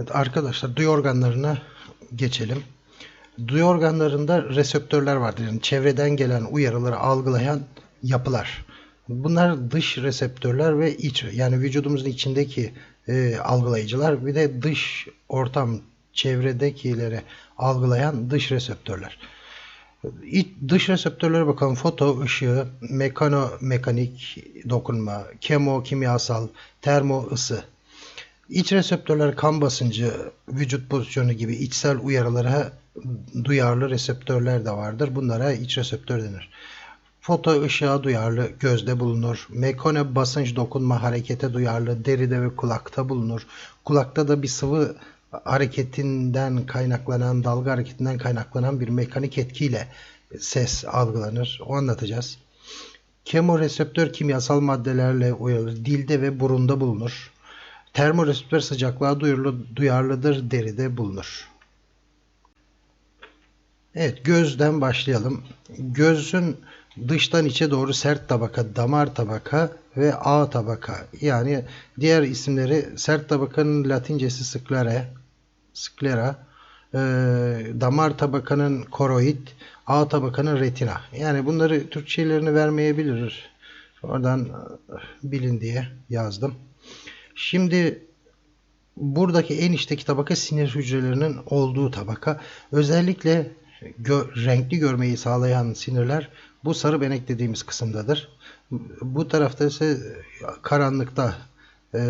Evet arkadaşlar duyu organlarına geçelim. Duyu organlarında reseptörler vardır. Yani çevreden gelen uyarıları algılayan yapılar. Bunlar dış reseptörler ve iç yani vücudumuzun içindeki e, algılayıcılar bir de dış ortam çevredekileri algılayan dış reseptörler. İç, dış reseptörlere bakalım. Foto, ışığı, mekano, mekanik, dokunma, kemo, kimyasal, termo, ısı. İç reseptörler kan basıncı, vücut pozisyonu gibi içsel uyarılara duyarlı reseptörler de vardır. Bunlara iç reseptör denir. Foto ışığa duyarlı gözde bulunur. Mekone basınç dokunma harekete duyarlı deride ve kulakta bulunur. Kulakta da bir sıvı hareketinden kaynaklanan, dalga hareketinden kaynaklanan bir mekanik etkiyle ses algılanır. O anlatacağız. Kemoreseptör kimyasal maddelerle uyarılır. Dilde ve burunda bulunur. Termoreseptör sıcaklığa duyarlı, duyarlıdır. Deride bulunur. Evet gözden başlayalım. Gözün dıştan içe doğru sert tabaka, damar tabaka ve ağ tabaka. Yani diğer isimleri sert tabakanın latincesi sclera, sclera, e, damar tabakanın koroid, ağ tabakanın retina. Yani bunları Türkçelerini vermeyebilir. Oradan e, bilin diye yazdım. Şimdi buradaki en içteki tabaka sinir hücrelerinin olduğu tabaka. Özellikle gö renkli görmeyi sağlayan sinirler bu sarı benek dediğimiz kısımdadır. Bu tarafta ise karanlıkta e,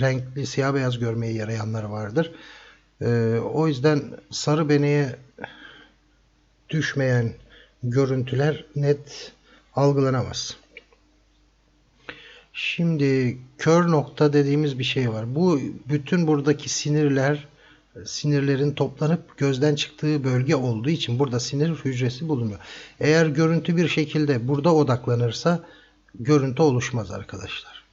renkli siyah beyaz görmeye yarayanlar vardır. E, o yüzden sarı beneğe düşmeyen görüntüler net algılanamaz. Şimdi kör nokta dediğimiz bir şey var. Bu bütün buradaki sinirler sinirlerin toplanıp gözden çıktığı bölge olduğu için burada sinir hücresi bulunuyor. Eğer görüntü bir şekilde burada odaklanırsa görüntü oluşmaz arkadaşlar.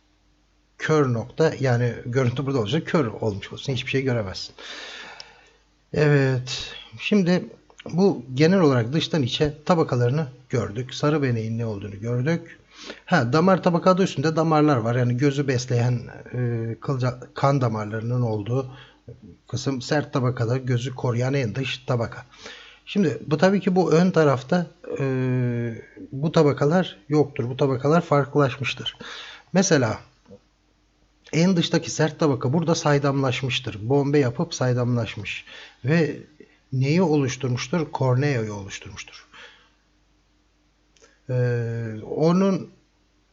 Kör nokta yani görüntü burada olacak kör olmuş olsun. Hiçbir şey göremezsin. Evet. Şimdi bu genel olarak dıştan içe tabakalarını gördük. Sarı beneğin ne olduğunu gördük. Ha, damar tabaka adı üstünde damarlar var. Yani gözü besleyen e, kılca, kan damarlarının olduğu kısım sert tabakada gözü koruyan en dış tabaka. Şimdi bu tabii ki bu ön tarafta e, bu tabakalar yoktur. Bu tabakalar farklılaşmıştır. Mesela en dıştaki sert tabaka burada saydamlaşmıştır. Bombe yapıp saydamlaşmış. Ve neyi oluşturmuştur? Korneayı oluşturmuştur. Ee, onun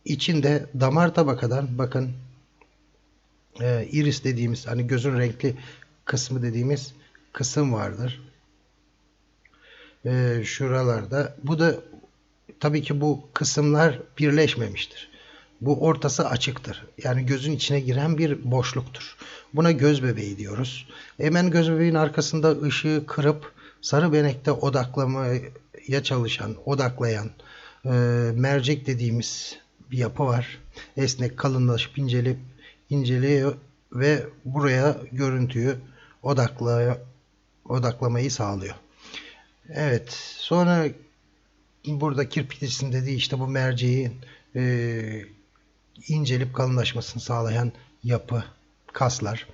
içinde damar tabakadan bakın e, iris dediğimiz hani gözün renkli kısmı dediğimiz kısım vardır. E, şuralarda. Bu da tabii ki bu kısımlar birleşmemiştir. Bu ortası açıktır. Yani gözün içine giren bir boşluktur. Buna göz bebeği diyoruz. Hemen göz bebeğin arkasında ışığı kırıp sarı benekte odaklamaya çalışan, odaklayan e, mercek dediğimiz bir yapı var. Esnek kalınlaşıp incelip inceliyor ve buraya görüntüyü odakla, odaklamayı sağlıyor. Evet. Sonra burada kirpiçin dediği işte bu merceğin e, incelip kalınlaşmasını sağlayan yapı, kaslar.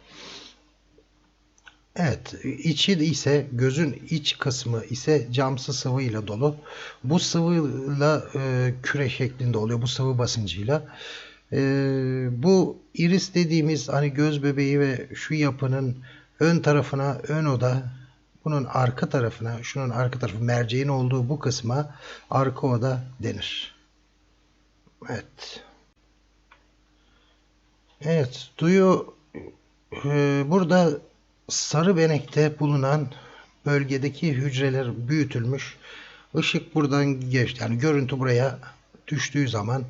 Evet, içi ise gözün iç kısmı ise camsı sıvı ile dolu. Bu sıvıyla e, küre şeklinde oluyor. Bu sıvı basıncıyla. E, bu iris dediğimiz hani göz bebeği ve şu yapının ön tarafına ön oda, bunun arka tarafına, şunun arka tarafı merceğin olduğu bu kısma arka oda denir. Evet. Evet, duyu e, burada sarı benekte bulunan bölgedeki hücreler büyütülmüş. Işık buradan geçti. Yani görüntü buraya düştüğü zaman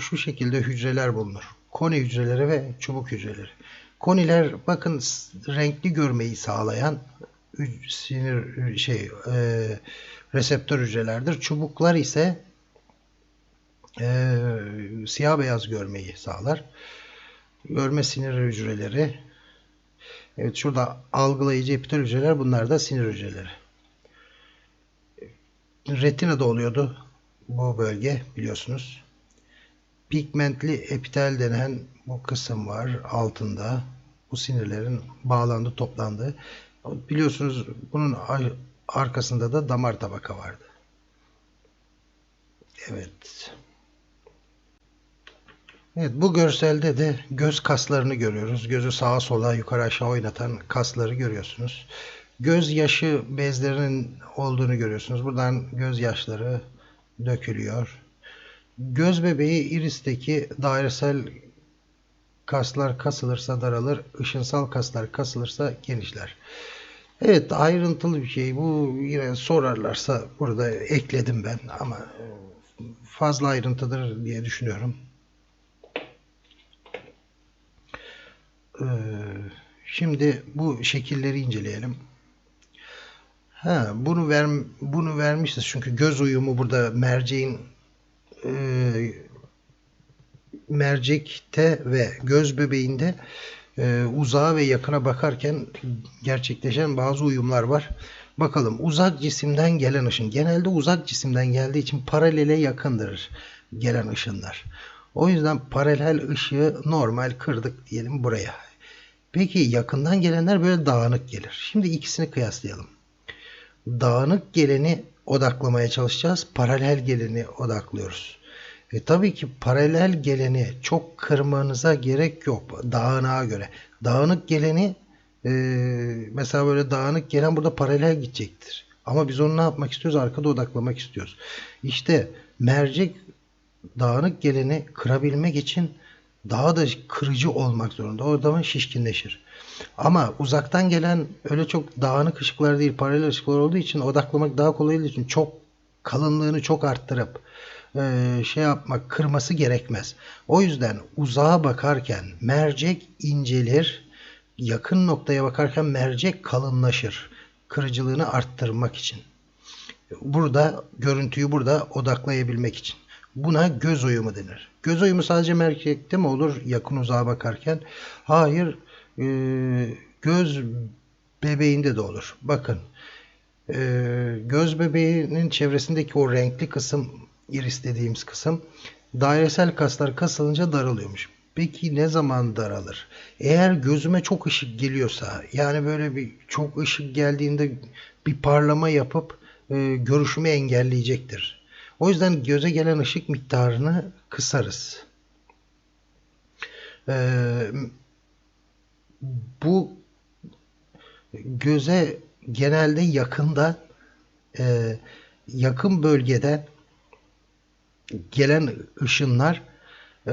şu şekilde hücreler bulunur. Koni hücreleri ve çubuk hücreleri. Koniler bakın renkli görmeyi sağlayan sinir şey e, reseptör hücrelerdir. Çubuklar ise e, siyah beyaz görmeyi sağlar. Görme sinir hücreleri Evet şurada algılayıcı epitel hücreler bunlar da sinir hücreleri. Retinada oluyordu bu bölge biliyorsunuz. Pigmentli epitel denen bu kısım var altında. Bu sinirlerin bağlandı, toplandığı. Biliyorsunuz bunun ar- arkasında da damar tabaka vardı. Evet. Evet bu görselde de göz kaslarını görüyoruz. Gözü sağa sola yukarı aşağı oynatan kasları görüyorsunuz. Göz yaşı bezlerinin olduğunu görüyorsunuz. Buradan gözyaşları dökülüyor. Göz bebeği iristeki dairesel kaslar kasılırsa daralır, ışınsal kaslar kasılırsa genişler. Evet ayrıntılı bir şey. Bu yine sorarlarsa burada ekledim ben ama fazla ayrıntıdır diye düşünüyorum. Şimdi bu şekilleri inceleyelim. Ha, bunu ver, bunu vermişiz çünkü göz uyumu burada merceğin e, mercekte ve göz bebeğinde e, uzağa ve yakına bakarken gerçekleşen bazı uyumlar var. Bakalım uzak cisimden gelen ışın. Genelde uzak cisimden geldiği için paralele yakındır gelen ışınlar. O yüzden paralel ışığı normal kırdık diyelim buraya. Peki yakından gelenler böyle dağınık gelir. Şimdi ikisini kıyaslayalım. Dağınık geleni odaklamaya çalışacağız. Paralel geleni odaklıyoruz. E tabii ki paralel geleni çok kırmanıza gerek yok dağınığa göre. Dağınık geleni e, mesela böyle dağınık gelen burada paralel gidecektir. Ama biz onu ne yapmak istiyoruz? Arkada odaklamak istiyoruz. İşte mercek dağınık geleni kırabilmek için daha da kırıcı olmak zorunda. O zaman şişkinleşir. Ama uzaktan gelen öyle çok dağınık ışıklar değil, paralel ışıklar olduğu için odaklamak daha kolay olduğu için çok kalınlığını çok arttırıp e, şey yapmak, kırması gerekmez. O yüzden uzağa bakarken mercek incelir, yakın noktaya bakarken mercek kalınlaşır. Kırıcılığını arttırmak için. Burada görüntüyü burada odaklayabilmek için. Buna göz uyumu denir. Göz uyumu sadece mercekte mi olur yakın uzağa bakarken? Hayır, e, göz bebeğinde de olur. Bakın, e, göz bebeğinin çevresindeki o renkli kısım, iris dediğimiz kısım, dairesel kaslar kasılınca daralıyormuş. Peki ne zaman daralır? Eğer gözüme çok ışık geliyorsa, yani böyle bir çok ışık geldiğinde bir parlama yapıp e, görüşümü engelleyecektir. O yüzden göze gelen ışık miktarını kısarız. Ee, bu göze genelde yakında e, yakın bölgede gelen ışınlar e,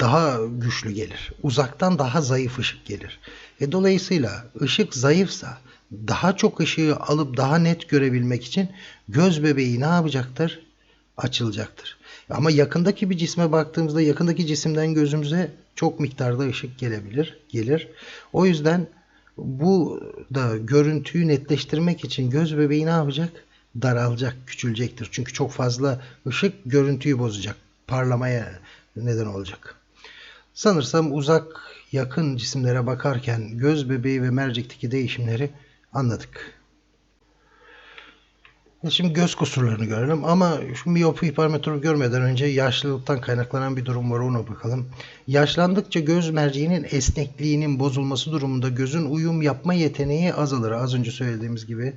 daha güçlü gelir. Uzaktan daha zayıf ışık gelir. E, dolayısıyla ışık zayıfsa daha çok ışığı alıp daha net görebilmek için göz bebeği ne yapacaktır? Açılacaktır. Ama yakındaki bir cisme baktığımızda yakındaki cisimden gözümüze çok miktarda ışık gelebilir, gelir. O yüzden bu da görüntüyü netleştirmek için göz bebeği ne yapacak? Daralacak, küçülecektir. Çünkü çok fazla ışık görüntüyü bozacak, parlamaya neden olacak. Sanırsam uzak yakın cisimlere bakarken göz bebeği ve mercekteki değişimleri anladık. Şimdi göz kusurlarını görelim ama şu miyopi hipermetropi görmeden önce yaşlılıktan kaynaklanan bir durum var ona bakalım. Yaşlandıkça göz merceğinin esnekliğinin bozulması durumunda gözün uyum yapma yeteneği azalır az önce söylediğimiz gibi.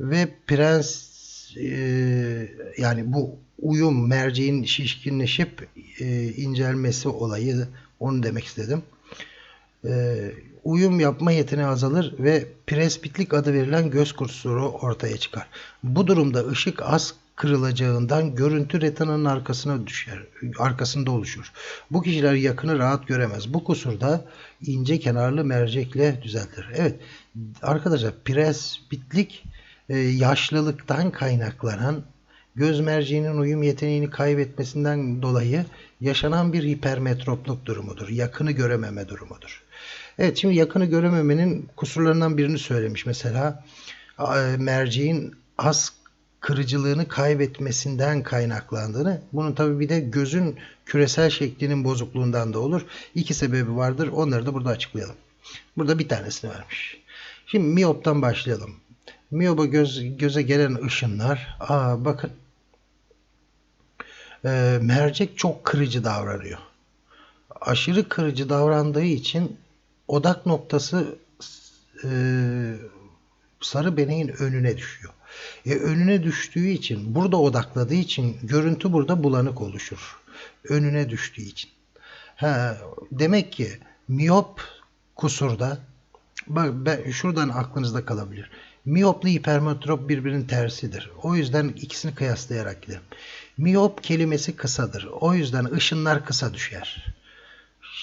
Ve prens e, yani bu uyum merceğin şişkinleşip e, incelmesi olayı onu demek istedim. E, uyum yapma yeteneği azalır ve presbitlik adı verilen göz kusuru ortaya çıkar. Bu durumda ışık az kırılacağından görüntü retinanın arkasına düşer, arkasında oluşur. Bu kişiler yakını rahat göremez. Bu kusur da ince kenarlı mercekle düzeltilir. Evet arkadaşlar presbitlik e, yaşlılıktan kaynaklanan göz merceğinin uyum yeteneğini kaybetmesinden dolayı yaşanan bir hipermetropluk durumudur. Yakını görememe durumudur. Evet şimdi yakını görememenin kusurlarından birini söylemiş mesela. Merceğin az kırıcılığını kaybetmesinden kaynaklandığını. Bunun tabi bir de gözün küresel şeklinin bozukluğundan da olur. İki sebebi vardır. Onları da burada açıklayalım. Burada bir tanesini vermiş. Şimdi miyoptan başlayalım. Miyoba göz, göze gelen ışınlar. Aa, bakın. E, mercek çok kırıcı davranıyor. Aşırı kırıcı davrandığı için odak noktası e, sarı beneğin önüne düşüyor. E, önüne düştüğü için, burada odakladığı için görüntü burada bulanık oluşur. Önüne düştüğü için. Ha, demek ki miyop kusurda bak ben, şuradan aklınızda kalabilir. Miyopla hipermetrop birbirinin tersidir. O yüzden ikisini kıyaslayarak gidelim. Miyop kelimesi kısadır. O yüzden ışınlar kısa düşer.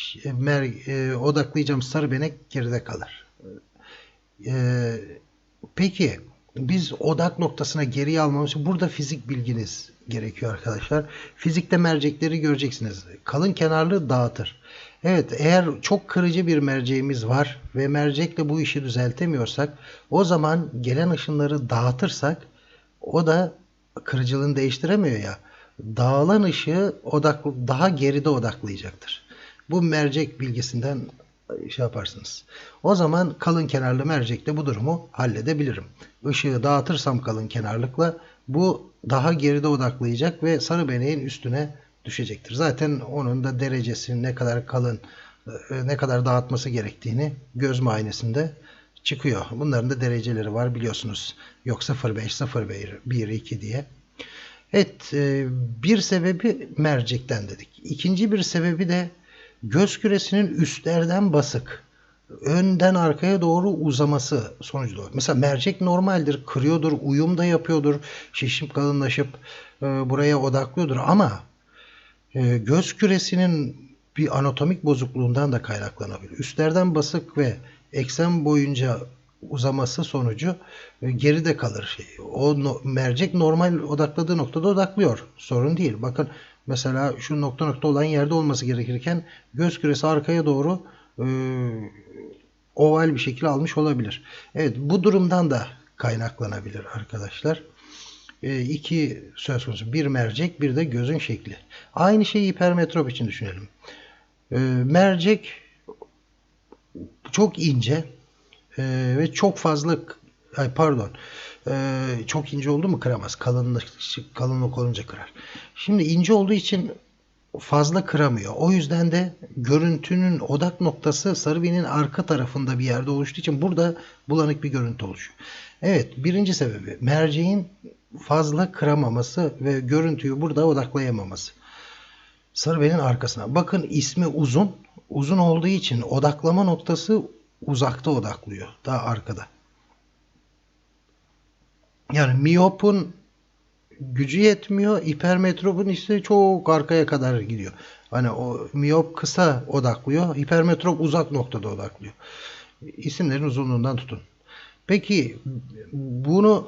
Ş- Mer, e, odaklayacağım sarı benek geride kalır. E, peki biz odak noktasına geriye almamız için burada fizik bilginiz gerekiyor arkadaşlar. Fizikte mercekleri göreceksiniz. Kalın kenarlı dağıtır. Evet eğer çok kırıcı bir merceğimiz var ve mercekle bu işi düzeltemiyorsak o zaman gelen ışınları dağıtırsak o da kırıcılığını değiştiremiyor ya. Dağılan ışığı odak, daha geride odaklayacaktır. Bu mercek bilgisinden şey yaparsınız. O zaman kalın kenarlı mercekle bu durumu halledebilirim. Işığı dağıtırsam kalın kenarlıkla bu daha geride odaklayacak ve sarı beneğin üstüne düşecektir. Zaten onun da derecesini ne kadar kalın e, ne kadar dağıtması gerektiğini göz muayenesinde çıkıyor. Bunların da dereceleri var biliyorsunuz. Yok 0.5, 0.1, 1, 2 diye. Evet, e, bir sebebi mercekten dedik. İkinci bir sebebi de göz küresinin üstlerden basık, önden arkaya doğru uzaması sonucu doğru. Mesela mercek normaldir, kırıyordur, uyum da yapıyordur, şişip kalınlaşıp e, buraya odaklıyordur ama e, göz küresinin bir anatomik bozukluğundan da kaynaklanabilir. Üstlerden basık ve eksen boyunca uzaması sonucu e, geride kalır. Şey. O mercek normal odakladığı noktada odaklıyor. Sorun değil. Bakın mesela şu nokta nokta olan yerde olması gerekirken göz küresi arkaya doğru e, oval bir şekil almış olabilir. Evet bu durumdan da kaynaklanabilir arkadaşlar. E, iki söz konusu. Bir mercek bir de gözün şekli. Aynı şeyi hipermetrop için düşünelim. E, mercek çok ince e, ve çok fazla ay pardon e, çok ince oldu mu kıramaz. Kalınlık, kalınlık olunca kırar. Şimdi ince olduğu için fazla kıramıyor. O yüzden de görüntünün odak noktası sarı beneğin arka tarafında bir yerde oluştuğu için burada bulanık bir görüntü oluşuyor. Evet birinci sebebi merceğin fazla kıramaması ve görüntüyü burada odaklayamaması. Sarı beneğin arkasına. Bakın ismi uzun. Uzun olduğu için odaklama noktası uzakta odaklıyor. Daha arkada. Yani miyopun gücü yetmiyor. Hipermetropun ise çok arkaya kadar gidiyor. Hani o miyop kısa odaklıyor. Hipermetrop uzak noktada odaklıyor. İsimlerin uzunluğundan tutun. Peki bunu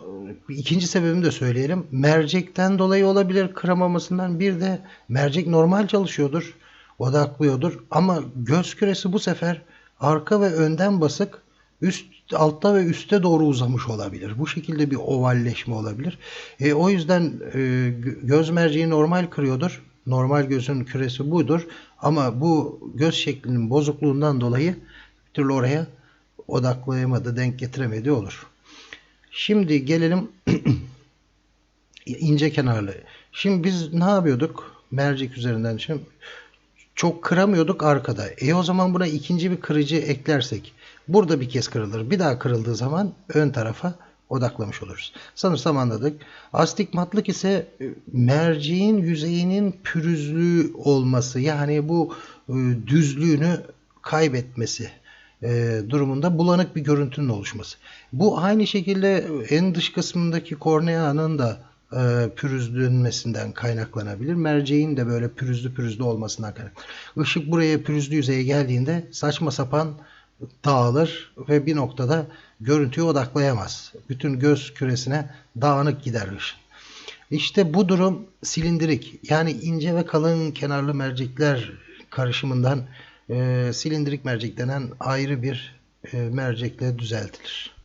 ikinci sebebini de söyleyelim. Mercekten dolayı olabilir kıramamasından bir de mercek normal çalışıyordur. Odaklıyordur. Ama göz küresi bu sefer arka ve önden basık üst altta ve üste doğru uzamış olabilir. Bu şekilde bir ovalleşme olabilir. E, o yüzden e, gö- göz merceği normal kırıyordur. Normal gözün küresi budur. Ama bu göz şeklinin bozukluğundan dolayı bir türlü oraya odaklayamadı, denk getiremedi olur. Şimdi gelelim ince kenarlı. Şimdi biz ne yapıyorduk? Mercek üzerinden şimdi çok kıramıyorduk arkada. E o zaman buna ikinci bir kırıcı eklersek burada bir kez kırılır. Bir daha kırıldığı zaman ön tarafa odaklamış oluruz. Sanırsam anladık. Astigmatlık ise e, merceğin yüzeyinin pürüzlü olması yani bu e, düzlüğünü kaybetmesi e, durumunda bulanık bir görüntünün oluşması. Bu aynı şekilde en dış kısmındaki korneanın da e, pürüzlenmesinden kaynaklanabilir. Merceğin de böyle pürüzlü pürüzlü olmasından kaynaklanır. Işık buraya pürüzlü yüzeye geldiğinde saçma sapan dağılır ve bir noktada görüntüyü odaklayamaz. Bütün göz küresine dağınık gider ışın. İşte bu durum silindirik yani ince ve kalın kenarlı mercekler karışımından e, silindirik mercek denen ayrı bir e, mercekle düzeltilir.